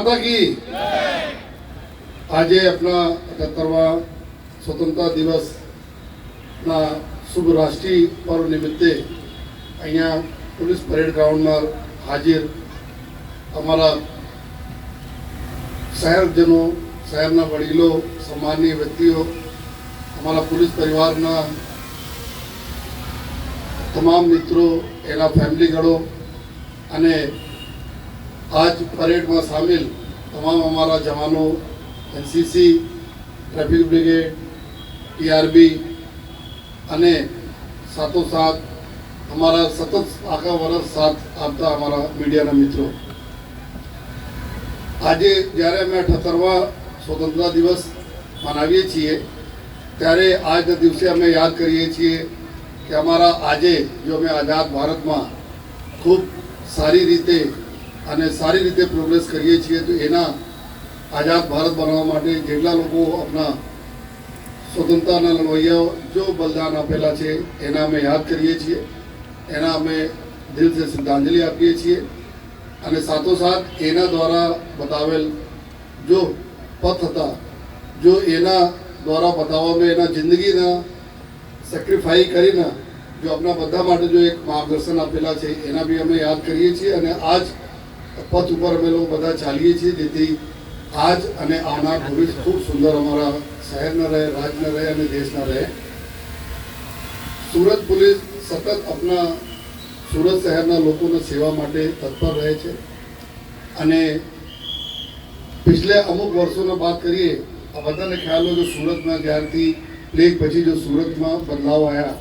માતા કી આજે આપણા અઠ્યાત્તરવા સ્વતંત્રતા દિવસના શુભ રાષ્ટ્રીય પર્વ નિમિત્તે અહીંયા પોલીસ પરેડ ગ્રાઉન્ડમાં હાજર અમારા શહેરજનો, શહેરના વડીલો સન્માનીય વ્યક્તિઓ, અમારા પોલીસ પરિવારના તમામ મિત્રો, એના ફેમિલીગણો અને આજ પરેડમાં સામેલ તમામ અમારા જવાનો, એનસીસી, ટ્રાફિક બ્રિગેડ, ટીઆરબી અને સાથોસાથ અમારા સતત આખા વર્ષ સાથ આપતા અમારા મીડિયાના મિત્રો. આજે જ્યારે અમે અઠ્ઠાત્તરવા સ્વતંત્રતા દિવસ મનાવીએ છીએ, ત્યારે આજના દિવસે અમે યાદ કરીએ છીએ કે અમારા આજે જો અમે આઝાદ ભારતમાં ખૂબ સારી રીતે અને સારી રીતે પ્રોગ્રેસ કરીએ છીએ તો એના આઝાદ ભારત બનાવવા માટે જેટલા લોકો આપણા સ્વતંત્રતાના લડવૈયાઓ જો બલિદાન આપેલા છે, એના અમે યાદ કરીએ છીએ. એના અમે દિલથી શ્રદ્ધાંજલિ આપીએ છીએ. અને સાથોસાથ એના દ્વારા બતાવેલ જો પથ હતા, જો એના દ્વારા બતાવવામાં એના જિંદગીના સેક્રિફાઈ કરીને જો આપણા બધા માટે જો એક માર્ગદર્શન આપેલા છે, એના બી અમે યાદ કરીએ છીએ. અને આજ પથ ઉપર અમે લોકો બધા ચાલીએ છીએ. જેથી આજ અને આવનાર ભવિષ્ય ખૂબ સુંદર અમારા શહેરના રહે રાજ્યના રહે અને દેશના રહે. સુરત પોલીસ સતત આપણા સુરત શહેરના લોકોની સેવા માટે તત્પર રહે છે. અને પિછલે અમુક વર્ષોની વાત કરીએ, આ બધાને ખ્યાલ હોય કે સુરતમાં જ્યારથી પ્લેગ પછી જો સુરતમાં બદલાવ આવ્યા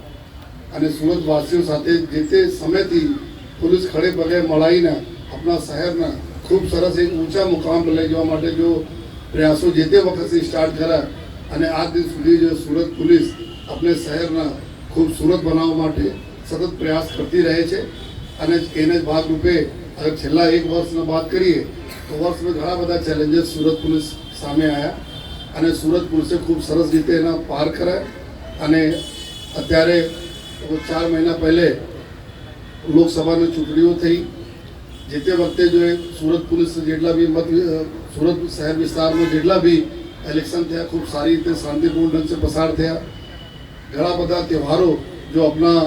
અને સુરતવાસીઓ સાથે જે તે સમયથી પોલીસ ખડે પગે મળાઈને આપણા શહેરના ખૂબ સરસ એક ઊંચા મુકામ પર લઈ જવા માટે જો પ્રયાસો જે તે વખતથી સ્ટાર્ટ કર્યા અને આજ દિન સુધી જો સુરત પોલીસ આપણે શહેરના ખૂબ સુરત બનાવવા માટે સતત પ્રયાસ કરતી રહે છે અને એને જ ભાગરૂપે અગર છેલ્લા એક વર્ષની વાત કરીએ તો વર્ષમાં ઘણા બધા ચેલેન્જીસ સુરત પોલીસ સામે આવ્યા અને સુરત પોલીસે ખૂબ સરસ રીતે એના પાર કર્યા અને અત્યારે ચાર મહિના પહેલે લોકસભાની ચૂંટણીઓ થઈ જે તે વખતે જો સુરત પોલીસ જેટલા બી મત સુરત શહેર વિસ્તારમાં જેટલા બી ઇલેક્શન થયા, ખૂબ સારી રીતે શાંતિપૂર્ણ ઢંગ પસાર થયા. ઘણા બધા તહેવારો જો આપણા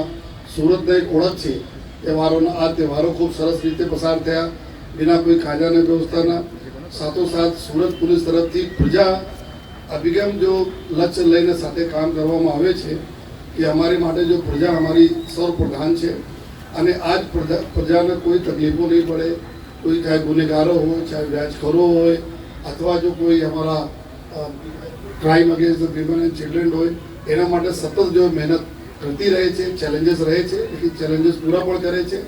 સુરતને એક ઓળખ છે, તહેવારોના આ તહેવારો ખૂબ સરસ રીતે પસાર થયા. બિના કોઈ કાયદાની વ્યવસ્થાના. સાથોસાથ સુરત પોલીસ તરફથી પ્રજા અભિગમ જો લક્ષ્ય લઈને સાથે કામ કરવામાં આવે છે, કે અમારી માટે જો પ્રજા અમારી સર્વપ્રધાન છે અને આજ પ્રજા પ્રજાને કોઈ તકલીફો નહીં પડે, કોઈ ચાહે ગુનેગારો હોય, ચાહે વ્યાજખોરો હોય, અથવા જો કોઈ અમારા crime against women and children હોય, એના માટે સતત જો મહેનત કરતી રહે છે ચેલેન્જીસ રહે છે, એટલે ચેલેન્જીસ પૂરા પણ કરે છે